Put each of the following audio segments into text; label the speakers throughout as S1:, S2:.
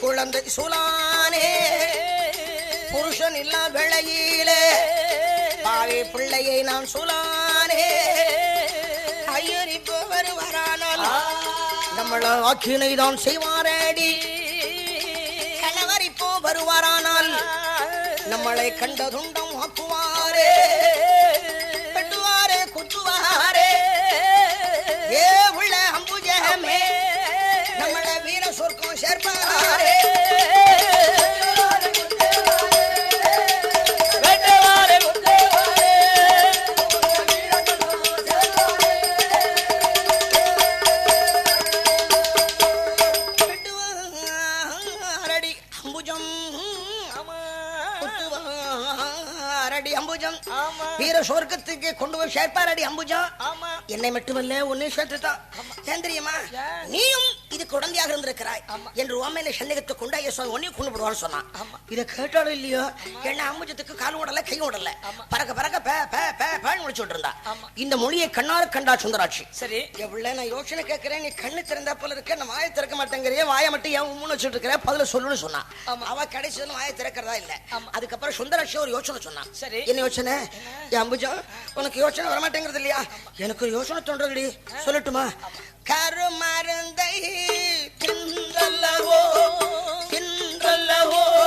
S1: குழந்தை சுலானே புருஷன் இல்லா வேளையிலே பாவி பிள்ளையை நான் சுலானே. ஐயர் வரானால் நம்மள ஆக்கினை தான் செய்வாரடி. கணவர் இப்போ வருவாரானால் நம்மளை கண்ட துண்டம் ஆக்குவாரே. என்னை மட்டுமல்ல உன்னை சேர்த்துதான் ஏன் தெரியுமா? நீயும் இது குழந்தையாக இருந்திருக்கிறாய். என்று உண்மையில சந்தேகத்தை கொண்டு ஐயா சுவாமி உன்னையும் கொண்டு போடுவான்னு சொன்னான். இதை கேட்டாலும் இல்லையோ? என்ன அம்புஜத்துக்கு கால் ஓடல கை ஓடல
S2: ஆமா.
S1: பறக்க பறக்க பே பே பே பேன்னு முடிச்சுட்டு இருந்தா. இந்த மொழியை கண்ணார கண்டா சுந்தராட்சி.
S2: சரி.
S1: எவ்வளவு நான் யோசனை கேட்கிறேன் நீ கண்ணு திறந்தா போல இருக்க நான் வாயை திறக்க மாட்டேங்கிறிய வாயை மட்டும் ஏன் உம்முன்னு வச்சுட்டு இருக்கிற? பதில சொல்லுன்னு சொன்னான். அவ கடைசி வந்து வாயை திறக்கிறதா இல்ல. அதுக்கப்புறம் சுந்தராட்சி ஒரு யோசனை சொன்னான்.
S2: சரி.
S1: என்ன யோசனை? ஏன் அம்புஜா உனக்கு யோசனை வரமாட்டேங்கிறது இல்லையா? எனக்கு ஒரு யோசனை தோன்றதுடி. சொல்லட்டுமா? கரு
S2: மருந்தை
S1: தின்றல்லவோ தின்றல்லவோ.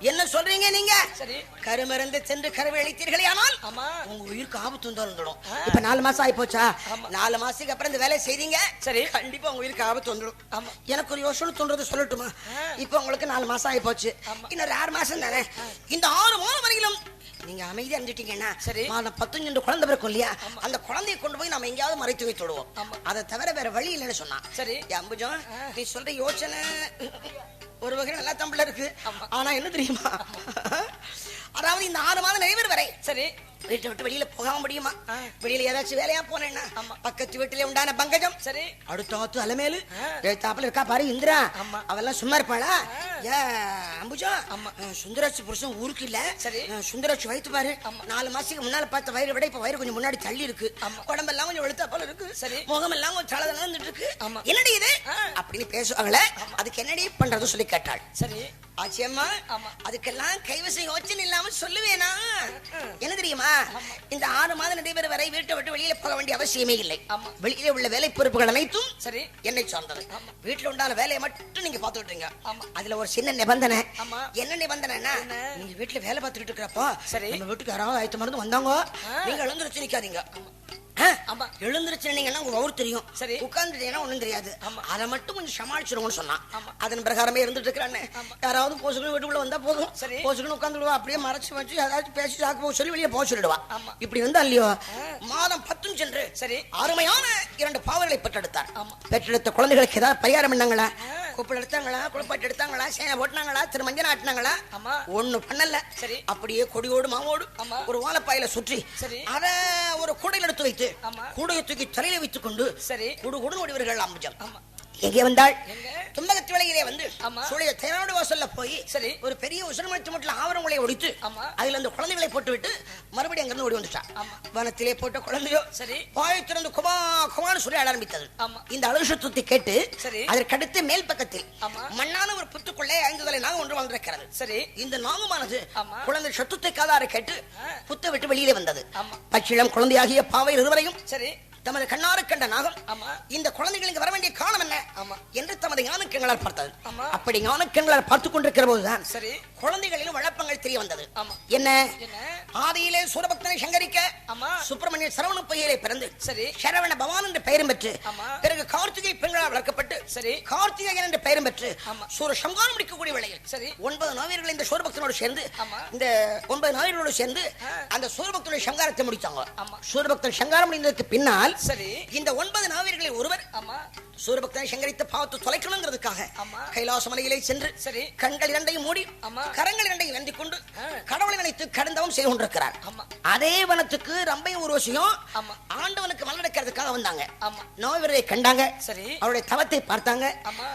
S1: என்ன சொல்றீங்க நீங்க?
S2: சரி.
S1: கருமருந்து சென்று கருவை அளித்தீர்களே ஆனால்?
S2: ஆமா.
S1: உங்க உயிருக்கு ஆபத்து வந்து வந்துடும். இப்ப நாலு மாசம் ஆயி போச்சா. நாலு மாசத்துக்கு அப்புறம் இந்த வேலையை செய்தீங்க.
S2: சரி.
S1: கண்டிப்பா உங்க உயிருக்கு ஆபத்து வந்துடும்.
S2: ஆமா.
S1: எனக்கு ஒரு யோசனை தோன்றது சொல்லட்டுமா. இப்ப உங்களுக்கு நாலு மாசம் ஆயி போச்சு. இன்னொரு ஆறு மாசம் தானே? இந்த ஆறு மாதம் வரையிலும் நீங்க அமைதியா இருந்துட்டீங்கன்னா
S2: சரி.
S1: மாதம் பத்தஞ்சு குழந்தை பிறக்கும் இல்லையா அந்த குழந்தையை கொண்டு போய் நம்ம எங்கேயாவது மறைத்து வைத்து விடுவோம். அதை தவிர வேற வழி இல்லைன்னு சொன்னான்
S2: சரி.
S1: அம்புஜம். நீ சொல்ற யோசனை ஒரு வகை நல்லா தம்பில இருக்கு. ஆனா என்ன தெரியுமா அதாவது இந்த ஆறு மாதம் நிறைவேறு வரை
S2: சரி
S1: வீட்டை விட்டு வெளியில போக முடியுமா. வெளியில ஏதாச்சும் வேலையா போனேன்னா. பக்கத்து வீட்டுல உண்டான பங்கஜம்
S2: சரி
S1: அடுத்த ஆத்து அலமேலு. எழுத்தாப்புல இருக்கா பாரு இந்திரா. அவெல்லாம் சும்மா இருப்பாளா ஏ அம்புஜா சுந்தராட்சி புருஷன் ஊருக்கு இல்ல
S2: சரி.
S1: சுந்தராட்சி வயித்து பாரு. நாலு மாசத்துக்கு முன்னால பார்த்த வயிறு விட இப்ப வயிறு கொஞ்சம் முன்னாடி தள்ளி இருக்கு. உடம்பெல்லாம் கொஞ்சம் வெளுத்தா போல இருக்கு
S2: சரி.
S1: முகமெல்லாம் கொஞ்சம் தலை நடந்துட்டு இருக்கு. என்னடி இது. அப்படின்னு பேசுவாங்களே அதுக்கு என்னடி பண்றது சொல்லி கேட்டாள்
S2: சரி
S1: ஆச்சியம்மா. அதுக்கெல்லாம் கைவசம் யோசனை இல்லாம சொல்லுவேனா. என்ன தெரியுமா இந்த ஆறு மாதம் நடைபெற வரை வீட்டை விட்டு வெளியில போக வேண்டிய அவசியமே இல்லை. வெளியில உள்ள வேலை பொறுப்புகள் அனைத்தும்
S2: சரி
S1: என்னை சார்ந்தது. வீட்டுல உண்டான வேலையை மட்டும் நீங்க பாத்துக்கிட்டீங்க. அதுல ஒரு சின்ன நிபந்தனை. என்ன நிபந்தனைன்னா
S2: என்ன?
S1: நீங்க வீட்டுல வேலை பார்த்துக்கிட்டு இருக்கிறப்போ
S2: சரி.
S1: நம்ம வீட்டுக்கு யாராவது ஆயத்த மருந்து வந்தாங்க. நீங்க எழுந்திருச்சு நிக்காதீங்க
S2: ஆமா.
S1: எழுந்திருச்சு நீங்கன்னா உங்க வவுறு தெரியும்
S2: சரி.
S1: உட்கார்ந்துட்டீங்கன்னா ஒண்ணும் தெரியாது. அதை மட்டும் கொஞ்சம் சமாளிச்சிருவோம்னு சொன்னான். அதன் பிரகாரமே இருந்துட்டு இருக்கிறானே. யாராவது போசுக்கணும் வீட்டுக்குள்ள வந்தா போதும்
S2: சரி.
S1: போசுக்கணும் உட்காந்துடுவா அப்படியே மறைச்சு வச்சு ஏதாச்சும் பேசி சாக்கு போக சொல்லி வெளியே போக சொல்லிடுவா. இப்படி வந்தா இல்லையோ
S2: ஆ.
S1: மாதம் பத்தும் சென்று
S2: சரி.
S1: அருமையான இரண்டு பாவங்களை பெற்றெடுத்தார். பெற்றெடுத்த குழந்தைகளுக்கு ஏதாவது பரிகாரம் பண்ணாங்களா
S2: ஆ.
S1: கூப்பிட எடுத்தாங்களா குளிப்பாட்டு எடுத்தாங்களா சேனை போட்டினாங்களா திருமஞ்சன ஆட்டினாங்களா
S2: ஆமா.
S1: ஒண்ணு பண்ணல
S2: சரி.
S1: அப்படியே கொடியோடு மாவோடு. ஒரு வாழைப்பாயில சுற்றி
S2: சரி.
S1: அத ஒரு கூடையில் எடுத்து வைத்து. கூடையை தூக்கி தலையில வைத்துக் கொண்டு
S2: சரி
S1: குடு குடு ஓடிவர்கள் அம்புஜம்
S2: ஆமா
S1: எங்கே வந்தாள் தும்பகத்து விலையிலே வந்து. சூழிய தேனாடு வாசல்ல போய்
S2: சரி.
S1: ஒரு பெரிய உசரமளித்து மட்டும் ஆவரங்களை ஒடித்து
S2: ஆமா.
S1: அதுல அந்த குழந்தைகளை போட்டு விட்டு மறுபடியும் அங்கிருந்து ஓடி வந்துட்டா
S2: ஆமா.
S1: வனத்திலே போட்ட குழந்தையோ
S2: சரி.
S1: வாய் திறந்து குமா குமான்னு சொல்லி ஆரம்பித்தது. இந்த அழகு சத்தத்தை கேட்டு
S2: சரி.
S1: அதற்கடுத்து மேல் பக்கத்தில். மண்ணான ஒரு புத்துக்குள்ளே ஐந்து தலை நாகம் ஒன்று வந்திருக்கிறது
S2: சரி
S1: இந்த நாகமானது. குழந்தை சத்துத்தை காதார கேட்டு. புத்தை விட்டு வெளியிலே வந்தது. பச்சிளம் குழந்தையாகிய பாவை இருவரையும்
S2: சரி
S1: தமது கண்ணார கண்ட நாகம். இந்த குழந்தைகள் இங்க வர வேண்டிய காரணம் என்ன?
S2: ஆமா.
S1: என்று தமது ஞான கண்களால் பார்த்தது. அப்படி ஞான கண்களால் பார்த்துக் கொண்டிருக்கிற போதுதான்
S2: சரி.
S1: குழந்தைகளின் வழப்பங்கள் தெரிய வந்தது. என்ன? ஆதியிலே சூரபக்தனை சங்கரிக்க சுப்பிரமணிய சரவண பையிலே பிறந்து
S2: சரி.
S1: சரவண பவான் என்ற பெயரும் பெற்று. பிறகு கார்த்திகை பெண்களால் வளர்க்கப்பட்டு
S2: சரி.
S1: கார்த்திகேயன் என்ற பெயரும் பெற்று. சூர சங்காரம் முடிக்கக்கூடிய வேளையில்
S2: சரி.
S1: ஒன்பது நாவியர்கள் இந்த சூரபக்தனோடு சேர்ந்து. இந்த ஒன்பது நாவியர்களோடு சேர்ந்து. அந்த சூரபக்தனுடைய சங்காரத்தை முடிச்சாங்க.
S2: ஆமா.
S1: சூரபக்தன் சங்காரம் முடிந்ததற்கு பின்னால்
S2: சரி.
S1: இந்த ஒன்பது நாவியர்களில் ஒருவர்
S2: ஆமா.
S1: சூரபக்தனை சங்கரித்து பார்த்து தொலைக்கணுங்கிறதுக்காக. கைலாச மலையிலே சென்று
S2: சரி.
S1: கண்கள் இரண்டையும் மூடி. கரங்கள் இரண்டையும் வெந்திக் கொண்டு. கடவுளை நினைத்து கடந்தவம் செய்து கொண்டிருக்கிறார். அதே வனத்துக்கு ரம்பையும் உருவசியும்
S2: ஆமா.
S1: ஆண்டவனுக்கு மலடக்கிறதுக்காக வந்தாங்க. நோய்வரை கண்டாங்க.
S2: சரி.
S1: அவருடைய தவத்தை பார்த்தாங்க.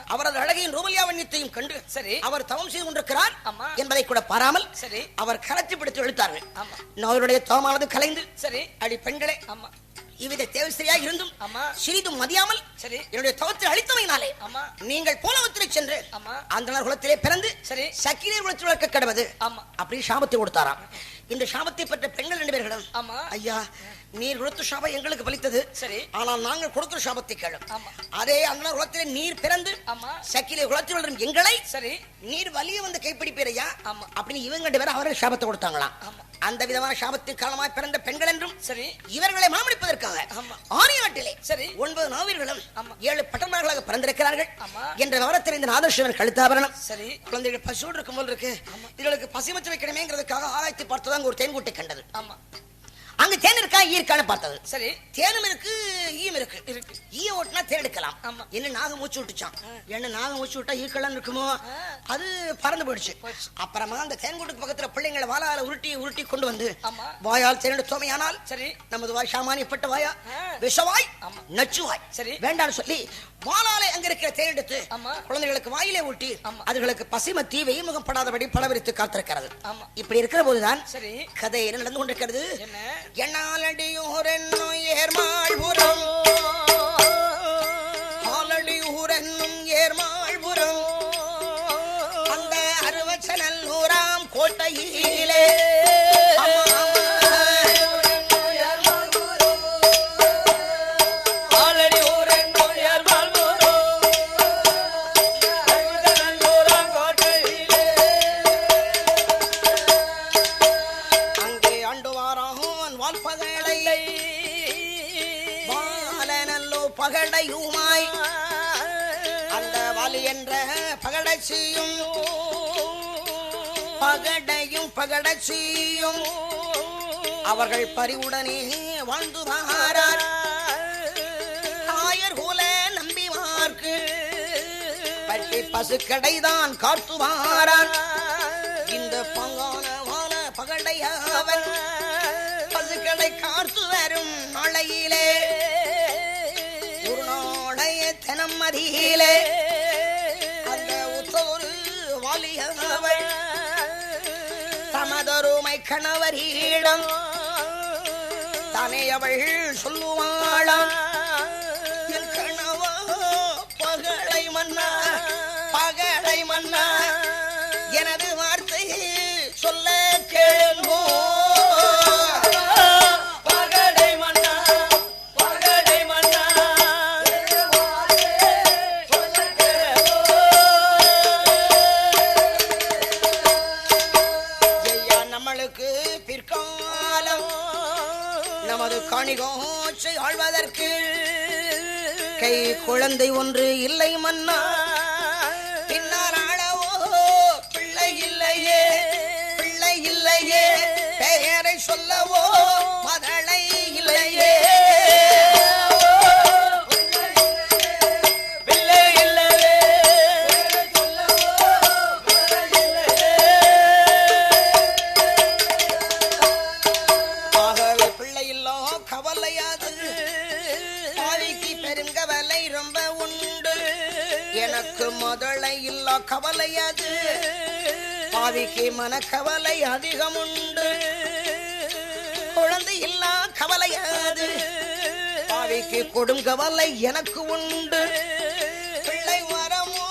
S1: அவரது அழகையும் ரூபலியாவண்யத்தையும் கண்டு
S2: சரி.
S1: அவர் தவம் செய்து கொண்டிருக்கிறார் என்பதை கூட பாராமல்
S2: சரி.
S1: அவர் கலத்தி பிடித்து இழுத்தார்கள். நோயருடைய தவமானது கலைந்து
S2: சரி.
S1: அடி பெண்களே
S2: ஆமா.
S1: இவ்வித தேவஸ்திரியாக இருந்தும்
S2: ஆமா.
S1: சிறிதும் மதியாமல்
S2: சரி.
S1: என்னுடைய தவத்தை அழித்தமையினாலே
S2: ஆமா.
S1: நீங்கள் போலவத்திலே சென்று
S2: ஆமா.
S1: அந்தனர் குலத்திலே பிறந்து
S2: சரி.
S1: சக்கிரர் குலத்தில் வளர்க்க கடவது. அப்படி சாபத்தை கொடுத்தாராம். இந்த சாபத்தை பெற்ற பெண்கள் ரெண்டு பேர்களும்
S2: ஆமா.
S1: ஐயா நீர் கொடுத்த சாபம் எங்களுக்கு பலித்தது.
S2: சரி.
S1: ஆனால் நாங்கள் கொடுக்கிற சாபத்தை கேளும். அதே அந்த குலத்திலே நீர் பிறந்து சக்கிலே குலத்தில் வளரும் எங்களை
S2: சரி.
S1: நீர் வலிய வந்து கைப்பிடிப்பீரையா அப்படின்னு இவங்க ரெண்டு பேரும் அவர்கள் சாபத்தை கொடுத்தாங்களாம்.
S2: ஆமா.
S1: அந்த விதமான சாபத்தின் காலமாய் பிறந்த பெண்கள் என்றும்
S2: சரி.
S1: இவர்களை மனமடிப்பதற்காக
S2: ஆமா.
S1: ஆரிய நாட்டிலே
S2: சரி.
S1: ஒன்பது நாவீர்களும்
S2: ஆமா.
S1: ஏழு பட்டணர்களாக பிறந்திருக்கிறார்கள். என்ற விவரத்தறிந்த நாதர்ஷவன் கழுத்தாபரணம்
S2: சரி.
S1: குழந்தைகள் பசியோடு இருக்கும் போல் இருக்கு இதுகளுக்கு பசி வச்சு வைக்கணுமேங்கிறதுக்காக ஆராய்ச்சி பார்த்தது அங்க ஒரு தேன்கூட்டை கண்டது.
S2: ஆமா.
S1: அங்க தேன் இருக்கா ஈ இருக்கான்னு பார்த்தது.
S2: சரி.
S1: தேனும் இருக்கு ஈயும் இருக்கு.
S2: இருக்கு.
S1: ஈய ஓட்டினா தேன் எடுக்கலாம்.
S2: ஆமா.
S1: என்ன நாகம் மூச்சு விட்டுச்சான்? என்ன நாகம் மூச்சு விட்டா ஈக்கெல்லாம் இருக்குமோ. அது பறந்து போயிடுச்சு. அப்புறமா அந்த தேன்கூட்டுக்கு பக்கத்துல பிள்ளைங்களை வாழால உருட்டி உருட்டி கொண்டு வந்து வாயால் தேனோட தோமையானால்
S2: சரி.
S1: நமது வாய் சாமானியப்பட்ட வாயா. விஷவாய். நச்சுவாய்.
S2: சரி.
S1: வேண்டாம்னு சொல்லி வாளாலே அங்க இருக்கிற தேன் எடுத்து. குழந்தைகளுக்கு வாயிலே ஊட்டி. அதுகளுக்கு பசிமத்தி வெய்முகம் படாதபடி படவிரித்து காத்திருக்கிறது. இப்படி இருக்கிற போதுதான் கதை என்ன நடந்து கொண்டிருக்கிறது?
S2: என்ன
S1: என்னாலடியூரென்னும் ஏர்மாள்புரம் ஆலடியூரென்னும் ஏர்மாள்புரம் அந்த கோட்டையிலே என்ற பகடச்சியும் பகடையும் பகடச்சியும் அவர்கள் பரிவுடனே வாழ்ந்து வாரார். தாயர் போல நம்பிவார்க்கு. பட்டி பசுக்கடைதான் காட்டுவாரான். இந்த பங்கானவான பகடையாவன் பசுக்கடை காத்து வரும் நாளையிலே. ஒரு நாளைய தினம் மதியிலே கணவரீடம் தானே அவள் சொல்லுவாளாம் கணவா பகடை மன்னா பகடை மன்னா. எனது வார்த்தை சொல்ல கேள்வோ குழந்தை ஒன்று இல்லை மன்னா? பாவிக்கு கொடுங்கவலை எனக்கு உண்டு. பிள்ளை வரமோ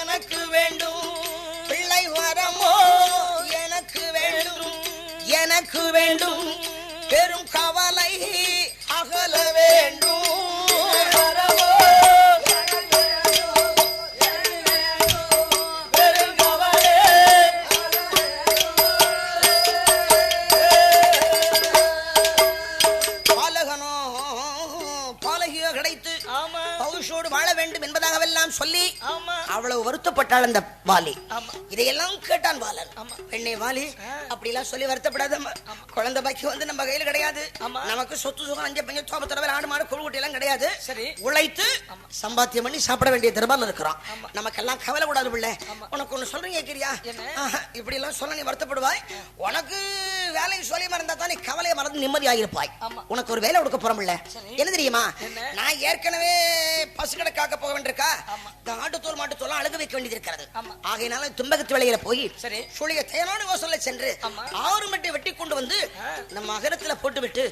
S1: எனக்கு வேண்டும். பிள்ளை வரமோ எனக்கு வேண்டும். எனக்கு வேண்டும். பெரும் கவலை அகல வேண்டும். அவ்வளவு வருத்தப்பட்டாள் அந்த வாலி. இதையெல்லாம் கேட்டான்
S2: ஆமா.
S1: பெண்ணே வாலி. அப்படிலாம் சொல்லி வருத்தப்படாத குழந்தை பாக்கி வந்து நம்ம கையில கிடையாது. நமக்கு சொத்து சுகம் அஞ்சு பஞ்சு தோபத்தரவர் ஆடு மாடு குழுக்குட்டி எல்லாம் கிடையாது
S2: சரி.
S1: உழைத்து சம்பாத்தியம் பண்ணி சாப்பிட வேண்டிய தர்பார்ல இருக்கிறோம். நமக்கெல்லாம் கவலை கூடாது பிள்ளை. உனக்கு ஒண்ணு சொல்றீங்க கேக்கிறியா இப்படி எல்லாம் சொல்ல நீ வருத்தப்படுவாய் உனக்கு வேலை சொல்லியமா இருந்தா தான் நீ கவலையை மறந்து நிம்மதியாக இருப்பாய். உனக்கு ஒரு வேலை கொடுக்க போறோம் இல்ல. என்ன தெரியுமா? நான் ஏற்கனவே பசுக்கடை காக்க போக வேண்டியிருக்கா. இந்த ஆட்டுத்தோல் மாட்டுத்தோல் அழுக வைக்க வேண்டியது இருக்கிறது. ஆகையினால தும்பகத்து வேலையில போய்
S2: சரி.
S1: சுழிய தேனான யோசனை சென்று. ஆறு மட்டை வெட்டி கொண்டு வந்து. நம்ம அகரத்துல போட்டு விட்டு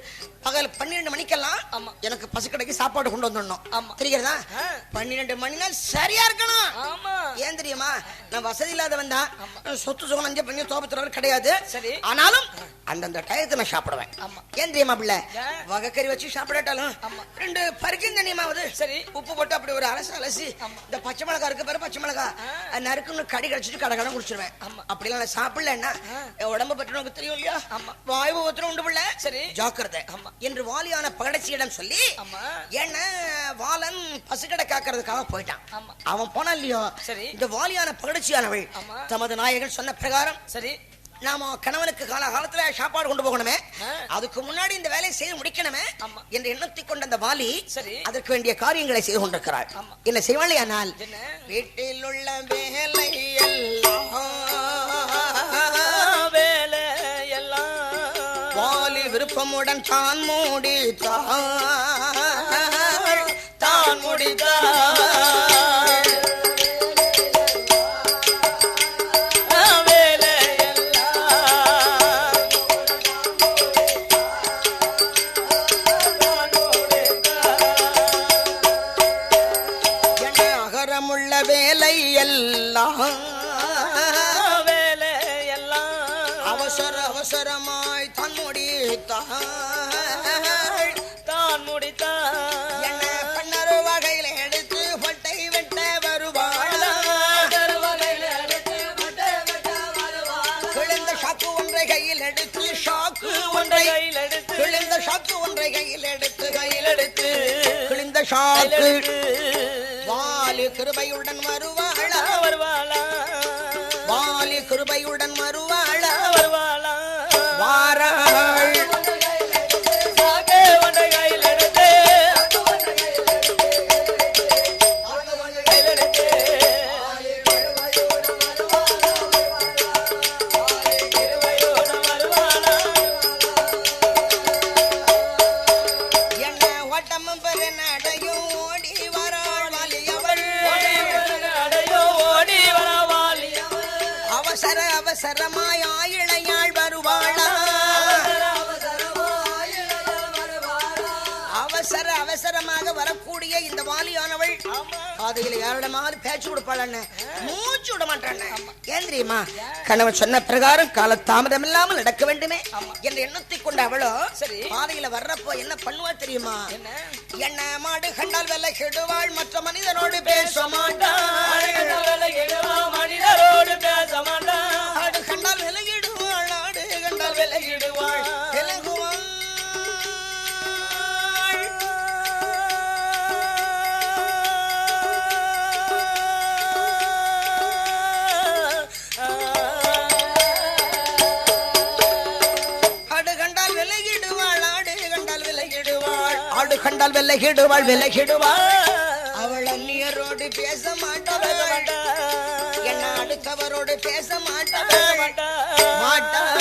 S1: பகல் பன்னிரெண்டு மணிக்கெல்லாம். எனக்கு பசுக்கடைக்கு சாப்பாடு கொண்டு வந்துடணும். தெரிகிறதா. பன்னிரெண்டு மணினா சரியா இருக்கணும்
S2: ஆமா
S1: ஏன் தெரியுமா நான் வசதி இல்லாதவன் தான் சொத்து சுகம் அஞ்சு பஞ்சம் தோப்பத்துறவர் கிடையாது
S2: சரி.
S1: ஆனாலும் அந்தந்த டயத்தை நான் சாப்பிடுவேன். ஏன் தெரியுமா பிள்ளை? வகக்கறி வச்சு சாப்பிடாட்டாலும். ரெண்டு பருக்கும் தண்ணியமாவது
S2: சரி.
S1: உப்பு போட்டு அப்படி ஒரு அலசி அலசி. இந்த பச்சை மிளகா இருக்கு பாரு பச்சை மிளகா நறுக்குன்னு கடி கடிச்சிட்டு கடை கடை குடிச்சிருவேன். அப்படிலாம் நான் சாப்பிடலன்னா உடம்ப பற்றி உனக்கு தெரியும் இல்லையா
S2: ஆமா.
S1: வாயு ஒருத்தரும் உண்டு பிள்ளை
S2: சரி.
S1: ஜாக்கிரதை. என்று வாலியான பகடச்சியிடம் சொல்லி. ஏன்னா வாலன் பசுக்கடை காக்கிறதுக்காக போயிட்டான். அவன் போனா இல்லையோ
S2: சரி.
S1: இந்த வாலியான பகடச்சியானவள். தமது நாயகன் சொன்ன பிரகாரம்
S2: சரி
S1: நாம கணவனுக்கு கால காலத்துல சாப்பாடு கொண்டு போகணுமே. அதுக்கு முன்னாடி இந்த வேலையை செய்து முடிக்கணுமே. என்று எண்ணத்தை கொண்ட அந்த வாலி
S2: சரி.
S1: அதற்கு வேண்டிய காரியங்களை செய்து கொண்டிருக்கிறாள். என்ன
S2: என்ன?
S1: வீட்டில் உள்ள வேலை எல்லாம்
S2: வேலை
S1: விருப்பமுடன் தான் மூடி
S2: தான் முடித்தார்
S1: கையில் எடுத்து கிழிந்த ஷாக்கு ஒன்றை கையில் எடுத்து கையில்
S2: எடுத்து
S1: கிழிந்த
S2: எடுத்து
S1: வாலி கிருபையுடன் வருவாளா?
S2: வருவாளா?
S1: வாலி கிருபையுடன் வருவாளா?
S2: வருவாளா?
S1: வாராள் அவசரமாக வரக்கூடிய இந்த வாலியானவள் காதையில யாரிடமாவது பேச்சு கொடுப்பாள் மூச்சு விட மாட்டான் ஏன் தெரியுமா? கணவன் சொன்ன பிரகாரம் கால தாமதம் இல்லாமல் நடக்க வேண்டுமே. என்ற எண்ணத்தை கொண்ட அவளோ. பாதையில வர்றப்போ என்ன பண்ணுவா தெரியுமா?
S2: என்ன?
S1: மாடு கண்டால் வெள்ளை கெடுவாள் மற்ற மனிதனோடு பேச மாட்டாள்.
S2: மனிதரோடு பேச மாட்டான்
S1: ஆடு கண்டால் விலகிடுவாள் ஆடு கண்டால் விலகிடுவாள் கண்டால் விலகிடுவாள் விலகிடுவாள் அவள் அந்நியரோடு பேச மாட்டாள். என்ன அடுத்தவரோடு பேச மாட்டாள். மாட்டாள்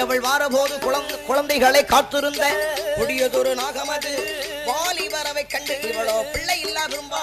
S1: அவள் வாரபோது குழந்தைகளை காத்திருந்த கொடியதொரு நாகமது வாலி வரவை கண்டு இவளோ பிள்ளை இல்லா விரும்பா